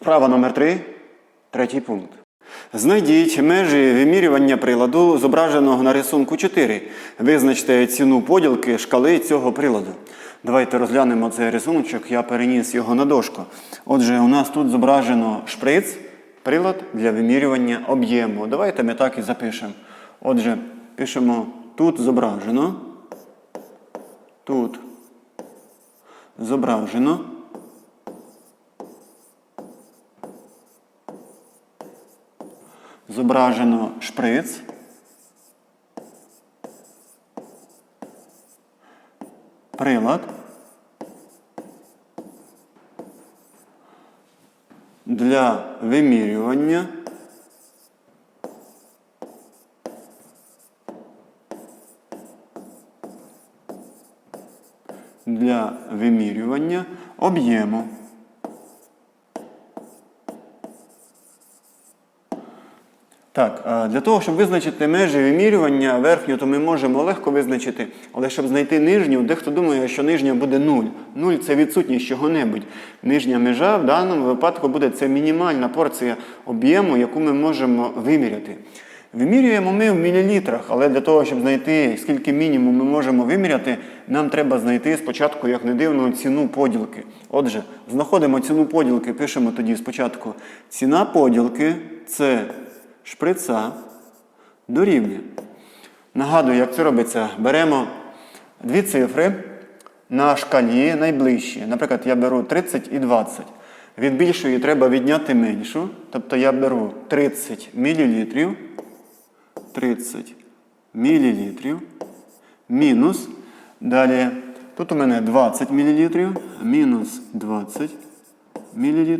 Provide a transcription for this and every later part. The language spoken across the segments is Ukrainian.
Вправа номер 3 третій пункт. Знайдіть межі вимірювання приладу, зображеного на рисунку 4. Визначте ціну поділки шкали цього приладу. Давайте розглянемо цей рисуночок, я переніс його на дошку. Отже, у нас тут зображено шприц, прилад для вимірювання об'єму. Давайте ми так і запишемо. Отже, пишемо тут зображено. Тут зображено. Зображено шприц. Прилад. Для вимірювання. Для вимірювання об'єму. Так, для того, щоб визначити межі вимірювання верхню, то ми можемо легко визначити, але щоб знайти нижню, дехто думає, що нижня буде 0. 0 – це відсутність чого-небудь. Нижня межа в даному випадку буде це мінімальна порція об'єму, яку ми можемо виміряти. Вимірюємо ми в мілілітрах, але для того, щоб знайти, скільки мінімум ми можемо виміряти, нам треба знайти спочатку, як не дивно, ціну поділки. Отже, знаходимо ціну поділки, пишемо тоді спочатку ціна поділки це шприца дорівнює. Нагадую, як це робиться. Беремо дві цифри на шкалі найближчі. Наприклад, я беру 30 і 20. Від більшої треба відняти меншу. Тобто я беру 30 мл. 30 мл. Мінус. Далі, тут у мене 20 мл. Мінус 20 мл.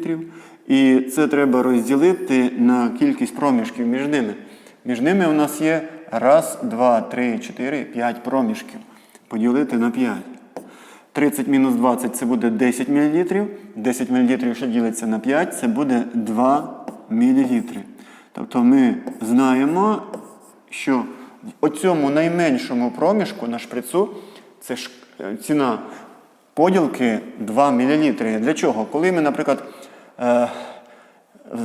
І це треба розділити на кількість проміжків між ними. Між ними у нас є раз, два, три, чотири, п'ять проміжків. Поділити на 5. 30 мінус 20 це буде 10 мл. 10 мл, що ділиться на 5, це буде 2 мл. Тобто ми знаємо, що в оцьому найменшому проміжку на шприцу це е, ціна поділки 2 мл. Для чого? Коли ми, наприклад, е,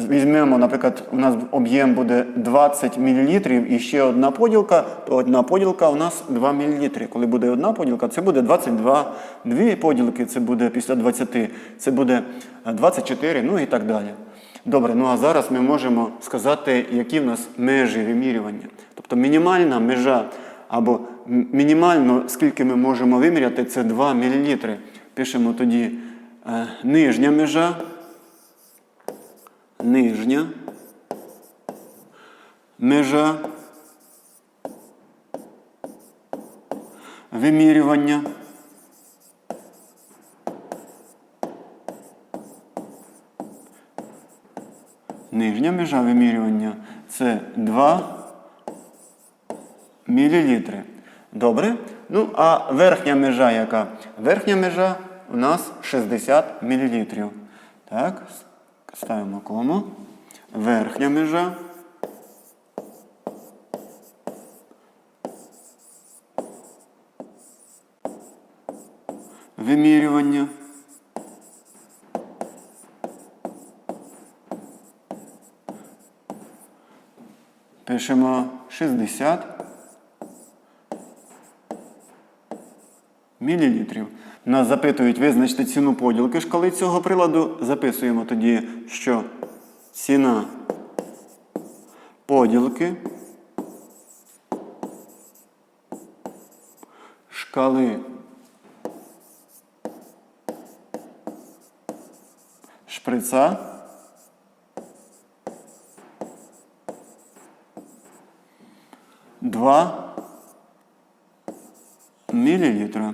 візьмемо, наприклад, у нас об'єм буде 20 мл і ще одна поділка, то одна поділка у нас 2 мл. Коли буде одна поділка, це буде 22. Дві поділки це буде після 20, це буде 24, ну і так далі. Добре, ну а зараз ми можемо сказати, які в нас межі вимірювання. Тобто мінімальна межа або мінімально, скільки ми можемо виміряти, це 2 мл. Пишемо тоді е, нижня межа нижня межа вимірювання. Нижня межа вимірювання це 2 мілілітри. Добре. Ну, а верхня межа яка? Верхня межа у нас 60 мілілітрів. Так, ставимо кому. Верхня межа. Вимірювання. Пишемо 60 мілілітрів. Нас запитують визначити ціну поділки шкали цього приладу. Записуємо тоді, що ціна поділки шкали шприца два мілілітра.